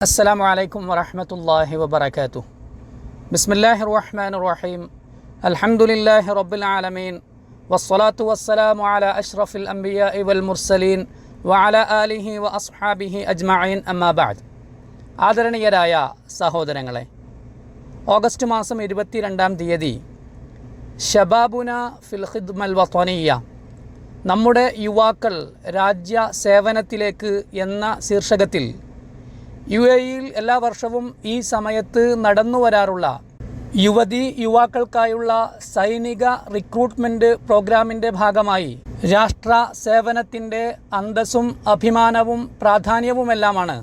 അസ്സാം വലൈക്കും വറഹമത്തല്ലാഹി വബർക്കാത്തു ബിസ്മില്ലാഹി റഹ്മാൻ റഹീം അൽഹംദുലില്ലാഹി റബ്ബിൽ ആലമീൻ. വസ്സലാത്തു വസ്സലാമു അല അഷ്റഫിൽ അംബിയ വൽ മുർസലീൻ വഅല ആലിഹി വ അസ്ഹാബിഹി അജ്മഈൻ. അമ്മാബാദ് ആദരണീയരായ സഹോദരങ്ങളെ ഓഗസ്റ്റ് മാസം ഇരുപത്തിരണ്ടാം തീയതി ഷബാബുന ഫിൽ ഖിദ്മൽ വത്വനീയ നമ്മുടെ യുവാക്കൾ രാജ്യ സേവനത്തിലേക്ക് എന്ന ശീർഷകത്തിൽ യു എയിൽ എല്ലാ വർഷവും ഈ സമയത്ത് നടന്നു വരാറുള്ള യുവതി യുവാക്കൾക്കായുള്ള സൈനിക റിക്രൂട്ട്മെന്റ് പ്രോഗ്രാമിന്റെ ഭാഗമായി രാഷ്ട്ര സേവനത്തിന്റെ അന്തസ്സും അഭിമാനവും പ്രാധാന്യവുമെല്ലാമാണ്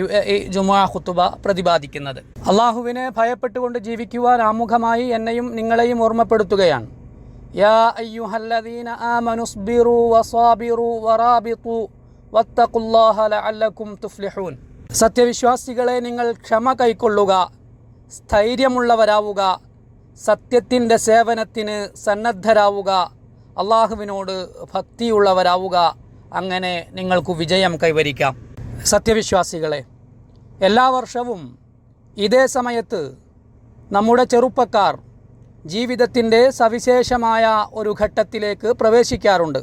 യു എ ഇ ജുമാ ഖുത്തുബ പ്രതിപാദിക്കുന്നത്. അള്ളാഹുവിനെ ഭയപ്പെട്ടുകൊണ്ട് ജീവിക്കുവാൻ ആമുഖമായി എന്നെയും നിങ്ങളെയും ഓർമ്മപ്പെടുത്തുകയാണ്. യാ അയ്യുഹല്ലദീന വസാബിറു തുഫ്ലിഹൂൻ. സത്യവിശ്വാസികളെ നിങ്ങൾ ക്ഷമ കൈക്കൊള്ളുക സ്ഥൈര്യമുള്ളവരാവുക സത്യത്തിന്റെ സേവനത്തിന് സന്നദ്ധരാവുക അള്ളാഹുവിനോട് ഭക്തിയുള്ളവരാവുക അങ്ങനെ നിങ്ങൾക്ക് വിജയം കൈവരിക്കാം. സത്യവിശ്വാസികളെ എല്ലാ വർഷവും ഇതേ സമയത്ത് നമ്മുടെ ചെറുപ്പക്കാർ ജീവിതത്തിന്റെ സവിശേഷമായ ഒരു ഘട്ടത്തിലേക്ക് പ്രവേശിക്കാറുണ്ട്.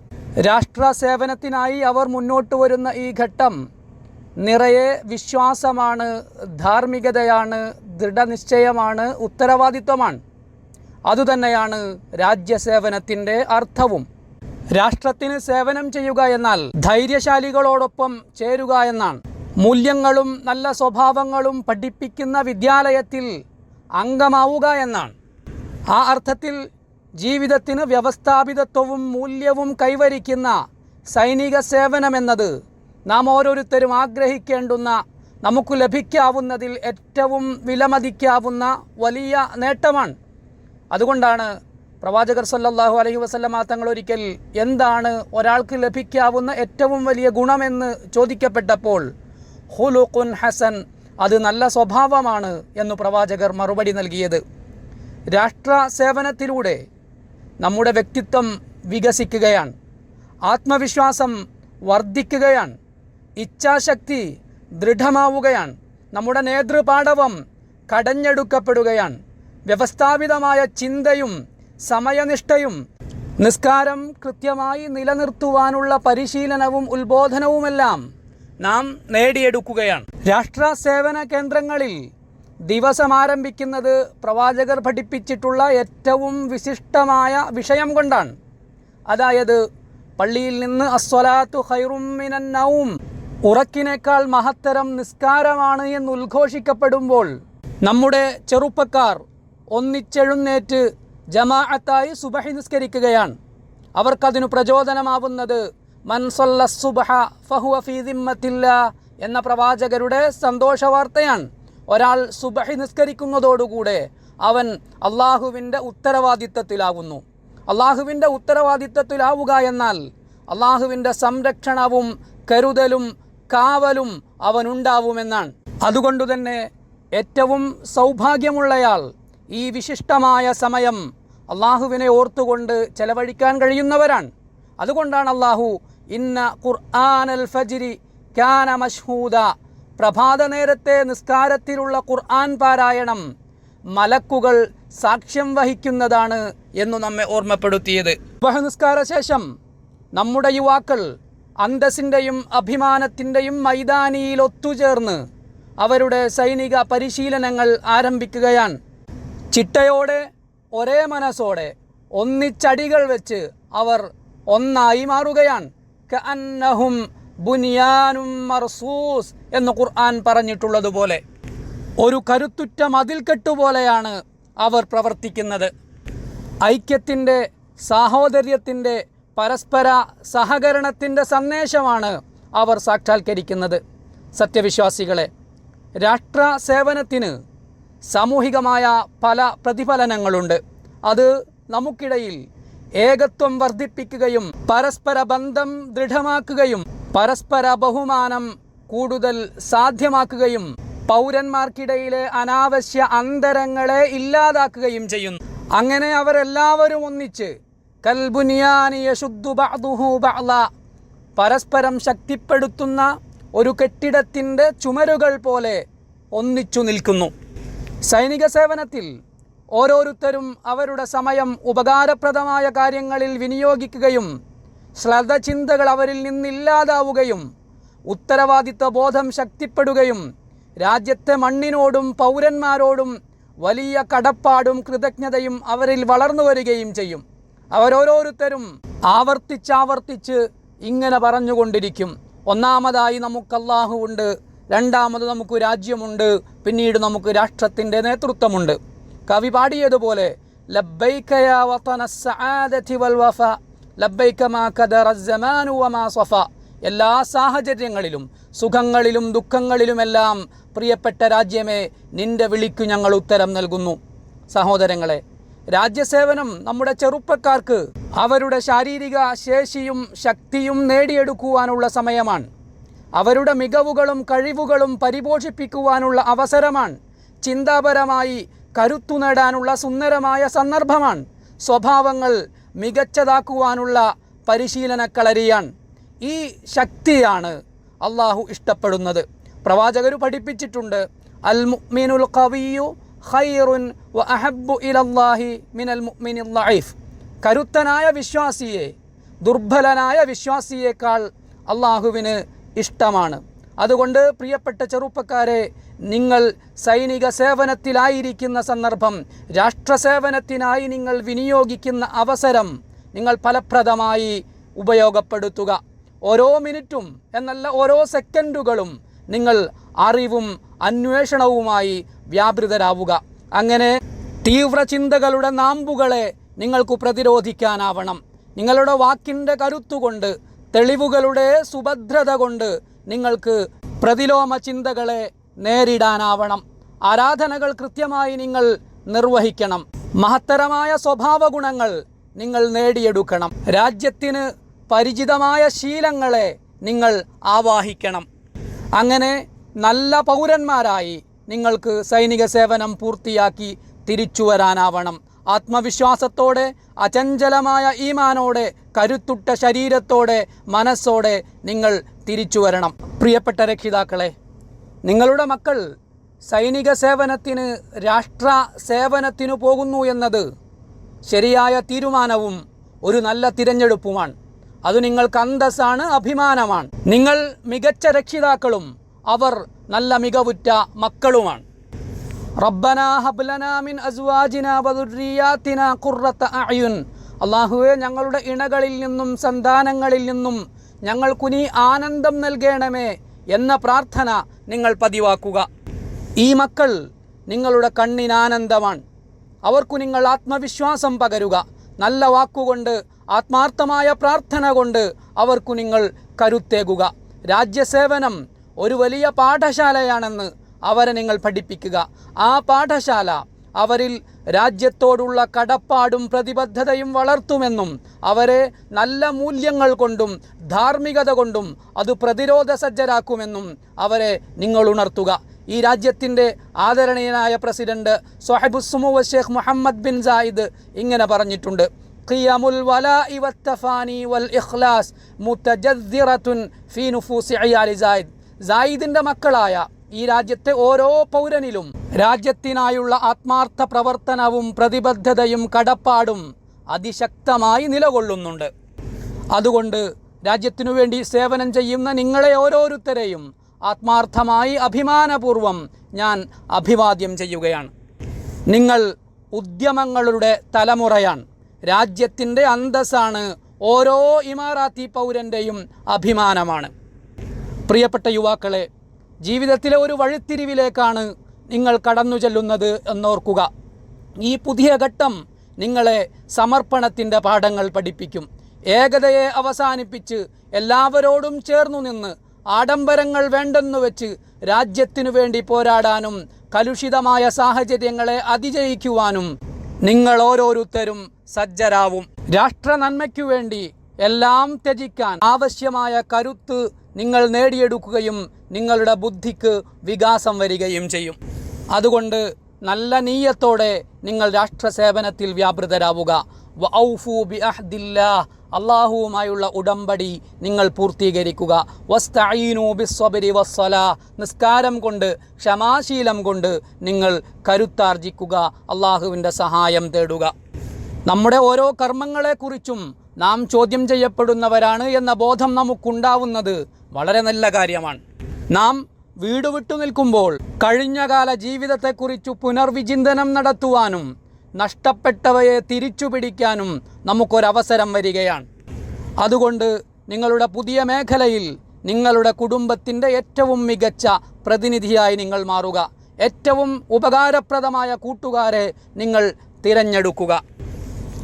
രാഷ്ട്ര സേവനത്തിനായി അവർ മുന്നോട്ട് വരുന്ന ഈ ഘട്ടം നിറയെ വിശ്വാസമാണ് ധാർമ്മികതയാണ് ദൃഢനിശ്ചയമാണ് ഉത്തരവാദിത്വമാണ്. അതുതന്നെയാണ് രാജ്യസേവനത്തിന്റെ അർത്ഥവും. രാഷ്ട്രത്തിന് സേവനം ചെയ്യുക എന്നാൽ ധൈര്യശാലികളോടൊപ്പം ചേരുക എന്നാണ്. മൂല്യങ്ങളും നല്ല സ്വഭാവങ്ങളും പഠിപ്പിക്കുന്ന വിദ്യാലയത്തിൽ അംഗമാവുക എന്നാണ്. ആ അർത്ഥത്തിൽ ജീവിതത്തിന് വ്യവസ്ഥാപിതത്വവും മൂല്യവും കൈവരിക്കുന്ന സൈനിക സേവനമെന്നത് നാം ഓരോരുത്തരും ആഗ്രഹിക്കേണ്ടുന്ന നമുക്ക് ലഭിക്കാവുന്നതിൽ ഏറ്റവും വിലമതിക്കാവുന്ന വലിയ നേട്ടമാണ്. അതുകൊണ്ടാണ് പ്രവാചകർ സല്ലാഹു അലഹി വസല്ലമ തങ്ങൾ ഒരിക്കൽ എന്താണ് ഒരാൾക്ക് ലഭിക്കാവുന്ന ഏറ്റവും വലിയ ഗുണമെന്ന് ചോദിക്കപ്പെട്ടപ്പോൾ ഹുലുഖുൻ ഹസൻ അത് നല്ല സ്വഭാവമാണ് എന്ന് പ്രവാചകർ മറുപടി നൽകിയത്. രാഷ്ട്ര സേവനത്തിലൂടെ നമ്മുടെ വ്യക്തിത്വം വികസിക്കുകയാണ്. ആത്മവിശ്വാസം വർദ്ധിക്കുകയാണ്. ഇച്ഛാശക്തി ദൃഢമാവുകയാണ്. നമ്മുടെ നേതൃപാടവം കടഞ്ഞെടുക്കപ്പെടുകയാണ്. വ്യവസ്ഥാപിതമായ ചിന്തയും സമയനിഷ്ഠയും നിസ്കാരം കൃത്യമായി നിലനിർത്തുവാനുള്ള പരിശീലനവും ഉത്ബോധനവുമെല്ലാം നാം നേടിയെടുക്കുകയാണ്. രാഷ്ട്ര സേവന കേന്ദ്രങ്ങളിൽ ദിവസം ആരംഭിക്കുന്നത് പ്രവാചകർ പഠിപ്പിച്ചിട്ടുള്ള ഏറ്റവും വിശിഷ്ടമായ വിഷയം കൊണ്ടാണ്. അതായത് പള്ളിയിൽ നിന്ന് അസ്വലാത്തു ഹൈറുമിനൗം ഉറക്കിനേക്കാൾ മഹത്തരം നിസ്കാരമാണ് എന്ന് ഉദ്ഘോഷിക്കപ്പെടുമ്പോൾ നമ്മുടെ ചെറുപ്പക്കാർ ഒന്നിച്ചെഴുന്നേറ്റ് ജമാഅത്തായി സുബഹി നിസ്കരിക്കുകയാണ്. അവർക്കതിനു പ്രചോദനമാവുന്നത് മൻസല്ല സുബഹ ഫഹുവ ഫീ ദിമ്മത്തില്ല എന്ന പ്രവാചകരുടെ സന്തോഷ വാർത്തയാണ് ഒരാൾ സുബഹി നിസ്കരിക്കുന്നതോടുകൂടെ അവൻ അള്ളാഹുവിന്റെ ഉത്തരവാദിത്തത്തിലാകുന്നു അള്ളാഹുവിന്റെ ഉത്തരവാദിത്തത്തിലാവുക എന്നാൽ അള്ളാഹുവിന്റെ സംരക്ഷണവും കരുതലും കാവലും അവനുണ്ടാവുമെന്നാണ്. അതുകൊണ്ടുതന്നെ ഏറ്റവും സൗഭാഗ്യമുള്ളയാൾ ഈ വിശിഷ്ടമായ സമയം അള്ളാഹുവിനെ ഓർത്തുകൊണ്ട് ചെലവഴിക്കാൻ കഴിയുന്നവരാണ്. അതുകൊണ്ടാണ് അള്ളാഹു ഇന്ന ഖുർആൻ അൽ ഫജിരി ക്യാന മഷ്ഹൂദ പ്രഭാത നേരത്തെ നിസ്കാരത്തിലുള്ള ഖുർആൻ പാരായണം മലക്കുകൾ സാക്ഷ്യം വഹിക്കുന്നതാണ് എന്നു നമ്മെ ഓർമ്മപ്പെടുത്തിയത്. ബഹനിസ്കാര ശേഷം നമ്മുടെ യുവാക്കൾ അന്തസ്സിന്റെയും അഭിമാനത്തിന്റെയും മൈതാനിയിൽ ഒത്തുചേർന്ന് അവരുടെ സൈനിക പരിശീലനങ്ങൾ ആരംഭിക്കുകയാണ്. ചിട്ടയോടെ ഒരേ മനസ്സോടെ ഒന്നിച്ചടികൾ വെച്ച് അവർ ഒന്നായി മാറുകയാണ്. കഅന്നഹും ബുനിയാനും മർസൂസ് എന്ന് ഖുർആൻ പറഞ്ഞിട്ടുള്ളതുപോലെ ഒരു കരുത്തുറ്റ മതിൽക്കെട്ട് പോലെയാണ് അവർ പ്രവർത്തിക്കുന്നത്. ഐക്യത്തിന്റെ സാഹോദര്യത്തിന്റെ പരസ്പര സഹകരണത്തിന്റെ സന്ദേശമാണ് അവർ സാക്ഷാത്കരിക്കുന്നത്. സത്യവിശ്വാസികളെ രാഷ്ട്ര സേവനത്തിന് സാമൂഹികമായ പല പ്രതിഫലനങ്ങളുണ്ട്. അത് നമുക്കിടയിൽ ഏകത്വം വർദ്ധിപ്പിക്കുകയും പരസ്പര ബന്ധം ദൃഢമാക്കുകയും പരസ്പര ബഹുമാനം കൂടുതൽ സാധ്യമാക്കുകയും പൗരന്മാർക്കിടയിലെ അനാവശ്യ അന്തരങ്ങളെ ഇല്ലാതാക്കുകയും ചെയ്യുന്നു. അങ്ങനെ അവരെല്ലാവരും ഒന്നിച്ച് കൽബുനിയാനിയ യശുദ്ധു ബഅ്ദുഹു പരസ്പരം ശക്തിപ്പെടുത്തുന്ന ഒരു കെട്ടിടത്തിന്റെ ചുമരുകൾ പോലെ ഒന്നിച്ചു നിൽക്കുന്നു. സൈനിക സേവനത്തിൽ ഓരോരുത്തരും അവരുടെ സമയം ഉപകാരപ്രദമായ കാര്യങ്ങളിൽ വിനിയോഗിക്കുകയും ശ്രദ്ധചിന്തകൾ അവരിൽ നിന്നില്ലാതാവുകയും ഉത്തരവാദിത്വ ബോധം ശക്തിപ്പെടുകയും രാജ്യത്തെ മണ്ണിനോടും പൗരന്മാരോടും വലിയ കടപ്പാടും കൃതജ്ഞതയും അവരിൽ വളർന്നു വരികയും ചെയ്യും. അവരോരോരുത്തരും ആവർത്തിച്ചാവർത്തിച്ച് ഇങ്ങനെ പറഞ്ഞുകൊണ്ടിരിക്കും. ഒന്നാമതായി നമുക്ക് അള്ളാഹുവുണ്ട് രണ്ടാമത് നമുക്ക് രാജ്യമുണ്ട് പിന്നീട് നമുക്ക് രാഷ്ട്രത്തിന്റെ നേതൃത്വമുണ്ട്. കവി പാടിയതുപോലെ എല്ലാ സാഹചര്യങ്ങളിലും സുഖങ്ങളിലും ദുഃഖങ്ങളിലുമെല്ലാം പ്രിയപ്പെട്ട രാജ്യമേ നിന്റെ വിളിക്കു ഞങ്ങൾ ഉത്തരം നൽകുന്നു. സഹോദരങ്ങളെ രാജ്യസേവനം നമ്മുടെ ചെറുപ്പക്കാർക്ക് അവരുടെ ശാരീരിക ശേഷിയും ശക്തിയും നേടിയെടുക്കുവാനുള്ള സമയമാണ്. അവരുടെ മികവുകളും കഴിവുകളും പരിപോഷിപ്പിക്കുവാനുള്ള അവസരമാണ്. ചിന്താപരമായി കരുത്തു നേടാനുള്ള സുന്ദരമായ സന്ദർഭമാണ്. സ്വഭാവങ്ങൾ മികച്ചതാക്കുവാനുള്ള പരിശീലനക്കളരിയാണ്. ഈ ശക്തിയാണ് അള്ളാഹു ഇഷ്ടപ്പെടുന്നത്. പ്രവാചകർ പഠിപ്പിച്ചിട്ടുണ്ട് അൽ മുഅ്മിനുൽ ഖവിയു ഖൈറുൻ വ അഹബ്ബു ഇലല്ലാഹി മിനൽ മുഅ്മിനിൽ ലഈഫ്. കരുത്തനായ വിശ്വാസിയെ ദുർബലനായ വിശ്വാസിയേക്കാൾ അള്ളാഹുവിന് ഇഷ്ടമാണ്. അതുകൊണ്ട് പ്രിയപ്പെട്ട ചെറുപ്പക്കാരെ നിങ്ങൾ സൈനിക സേവനത്തിലായിരിക്കുന്ന സന്ദർഭം രാഷ്ട്രസേവനത്തിനായി നിങ്ങൾ വിനിയോഗിക്കുന്ന അവസരം നിങ്ങൾ ഫലപ്രദമായി ഉപയോഗപ്പെടുത്തുക. ഓരോ മിനിറ്റും എന്നല്ല ഓരോ സെക്കൻഡുകളും നിങ്ങൾ അറിവും അന്വേഷണവുമായി വ്യാപൃതരാവുക. അങ്ങനെ തീവ്ര ചിന്തകളുടെ നാമ്പുകളെ നിങ്ങൾക്ക് പ്രതിരോധിക്കാനാവണം. നിങ്ങളുടെ വാക്കിന്റെ കരുത്തുകൊണ്ട് തെളിവുകളുടെ സുഭദ്രത കൊണ്ട് നിങ്ങൾക്ക് പ്രതിലോമ ചിന്തകളെ നേരിടാനാവണം. ആരാധനകൾ കൃത്യമായി നിങ്ങൾ നിർവഹിക്കണം. മഹത്തരമായ സ്വഭാവ ഗുണങ്ങൾ നിങ്ങൾ നേടിയെടുക്കണം. രാജ്യത്തിന് പരിചിതമായ ശീലങ്ങളെ നിങ്ങൾ ആവാഹിക്കണം. അങ്ങനെ നല്ല പൗരന്മാരായി നിങ്ങൾക്ക് സൈനിക സേവനം പൂർത്തിയാക്കി തിരിച്ചു വരാനാവണം. ആത്മവിശ്വാസത്തോടെ അചഞ്ചലമായ ഈമാനോടെ കരുത്തുട്ട ശരീരത്തോടെ മനസ്സോടെ നിങ്ങൾ തിരിച്ചു വരണം. പ്രിയപ്പെട്ട രക്ഷിതാക്കളെ നിങ്ങളുടെ മക്കൾ സൈനിക സേവനത്തിന് രാഷ്ട്ര സേവനത്തിനു പോകുന്നു എന്നത് ശരിയായ തീരുമാനവും ഒരു നല്ല തിരഞ്ഞെടുപ്പുമാണ്. അത് നിങ്ങൾക്ക് അന്തസ്സാണ് അഭിമാനമാണ്. നിങ്ങൾ മികച്ച രക്ഷിതാക്കളും അവർ നല്ല മികവുറ്റ മക്കളുമാണ്. മിൻ അള്ളാഹുവെ ഞങ്ങളുടെ ഇണകളിൽ നിന്നും സന്താനങ്ങളിൽ നിന്നും ഞങ്ങൾക്കുനി ആനന്ദം നൽകണമേ എന്ന പ്രാർത്ഥന നിങ്ങൾ പതിവാക്കുക. ഈ മക്കൾ നിങ്ങളുടെ കണ്ണിനാനന്ദമാണ് അവർക്കു നിങ്ങൾ ആത്മവിശ്വാസം പകരുക. നല്ല വാക്കുകൊണ്ട് ആത്മാർത്ഥമായ പ്രാർത്ഥന കൊണ്ട് അവർക്കു നിങ്ങൾ കരുത്തേകുക. രാജ്യസേവനം ഒരു വലിയ പാഠശാലയാണെന്ന് അവരെ നിങ്ങൾ പഠിപ്പിക്കുക. ആ പാഠശാല അവരിൽ രാജ്യത്തോടുള്ള കടപ്പാടും പ്രതിബദ്ധതയും വളർത്തുമെന്നും അവരെ നല്ല മൂല്യങ്ങൾ കൊണ്ടും ധാർമ്മികത കൊണ്ടും അത് പ്രതിരോധ സജ്ജരാക്കുമെന്നും അവരെ നിങ്ങൾ ഉണർത്തുക. ഈ രാജ്യത്തിന്റെ ആദരണീയനായ പ്രസിഡന്റ് സൊഹബുസുമു ഷേഖ് മുഹമ്മദ് ബിൻ സായിദ് ഇങ്ങനെ പറഞ്ഞിട്ടുണ്ട്. ഖിയമുൽ വലാഇ വത്തഫാനി വൽ ഇഖ്ലാസ് മുതജദ്ദിറത്തുൻ ഫീ നുഫൂസി അയാലി സായിദ്. സായിദിന്റെ മക്കളായ ഈ രാജ്യത്തെ ഓരോ പൗരനിലും രാജ്യത്തിനായുള്ള ആത്മാർത്ഥ പ്രവർത്തനവും പ്രതിബദ്ധതയും കടപ്പാടും അതിശക്തമായി നിലകൊള്ളുന്നുണ്ട്. അതുകൊണ്ട് രാജ്യത്തിനു വേണ്ടി സേവനം ചെയ്യുന്ന നിങ്ങളെ ഓരോരുത്തരെയും ആത്മാർത്ഥമായി അഭിമാനപൂർവം ഞാൻ അഭിവാദ്യം ചെയ്യുകയാണ്. നിങ്ങൾ ഉദ്യമങ്ങളുടെ തലമുറയാണ്. രാജ്യത്തിന്റെ അന്തസ്സാണ് ഓരോ ഇമാറാത്തി പൗരന്റെയും അഭിമാനമാണ്. പ്രിയപ്പെട്ട യുവാക്കളെ ജീവിതത്തിലെ ഒരു വഴിത്തിരിവിലേക്കാണ് നിങ്ങൾ കടന്നു ചെല്ലുന്നത് എന്നോർക്കുക. ഈ പുതിയ ഘട്ടം നിങ്ങളെ സമർപ്പണത്തിന്റെ പാഠങ്ങൾ പഠിപ്പിക്കും. ഏകതയെ അവസാനിപ്പിച്ച് എല്ലാവരോടും ചേർന്നു നിന്ന് ആഡംബരങ്ങൾ വേണ്ടെന്നു വെച്ച് രാജ്യത്തിനു വേണ്ടി പോരാടാനും കലുഷിതമായ സാഹചര്യങ്ങളെ അതിജയിക്കുവാനും നിങ്ങൾ ഓരോരുത്തരും സജ്ജരാവും. രാഷ്ട്ര നന്മയ്ക്കു വേണ്ടി എല്ലാം ത്യജിക്കാൻ ആവശ്യമായ കരുത്ത് നിങ്ങൾ നേടിയെടുക്കുകയും നിങ്ങളുടെ ബുദ്ധിക്ക് വികാസം വരികയും ചെയ്യും. അതുകൊണ്ട് നല്ല നീയത്തോടെ നിങ്ങൾ രാഷ്ട്രസേവനത്തിൽ വ്യാപൃതരാവുക. ബി അള്ളാഹുവുമായുള്ള ഉടമ്പടി നിങ്ങൾ പൂർത്തീകരിക്കുക. വസ്തഈനു നിസ്കാരം കൊണ്ട് ക്ഷമാശീലം കൊണ്ട് നിങ്ങൾ കരുത്താർജിക്കുക അള്ളാഹുവിന്റെ സഹായം തേടുക. നമ്മുടെ ഓരോ കർമ്മങ്ങളെക്കുറിച്ചും നാം ചോദ്യം ചെയ്യപ്പെടുന്നവരാണ് എന്ന ബോധം നമുക്കുണ്ടാവുന്നത്. വളരെ നല്ല കാര്യമാണ്. നാം വീട് വിട്ടു നിൽക്കുമ്പോൾ കഴിഞ്ഞകാല ജീവിതത്തെക്കുറിച്ച് പുനർവിചിന്തനം നടത്തുവാനും നഷ്ടപ്പെട്ടവയെ തിരിച്ചു പിടിക്കാനും നമുക്കൊരവസരം വരികയാണ്. അതുകൊണ്ട് നിങ്ങളുടെ പുതിയ മേഖലയിൽ നിങ്ങളുടെ കുടുംബത്തിന്റെ ഏറ്റവും മികച്ച പ്രതിനിധിയായി നിങ്ങൾ മാറുക. ഏറ്റവും ഉപകാരപ്രദമായ കൂട്ടുകാരെ നിങ്ങൾ തിരഞ്ഞെടുക്കുക.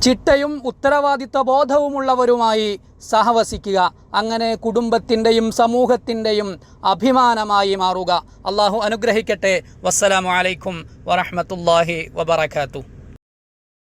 ചിട്ടയും ഉത്തരവാദിത്വ ബോധവുമുള്ളവരുമായി സഹവസിക്കുക. അങ്ങനെ കുടുംബത്തിന്റെയും സമൂഹത്തിന്റെയും അഭിമാനമായി മാറുക. അള്ളാഹു അനുഗ്രഹിക്കട്ടെ. വസ്സലാമലൈക്കും വറഹമത്തല്ലാഹി വബർക്കാത്തു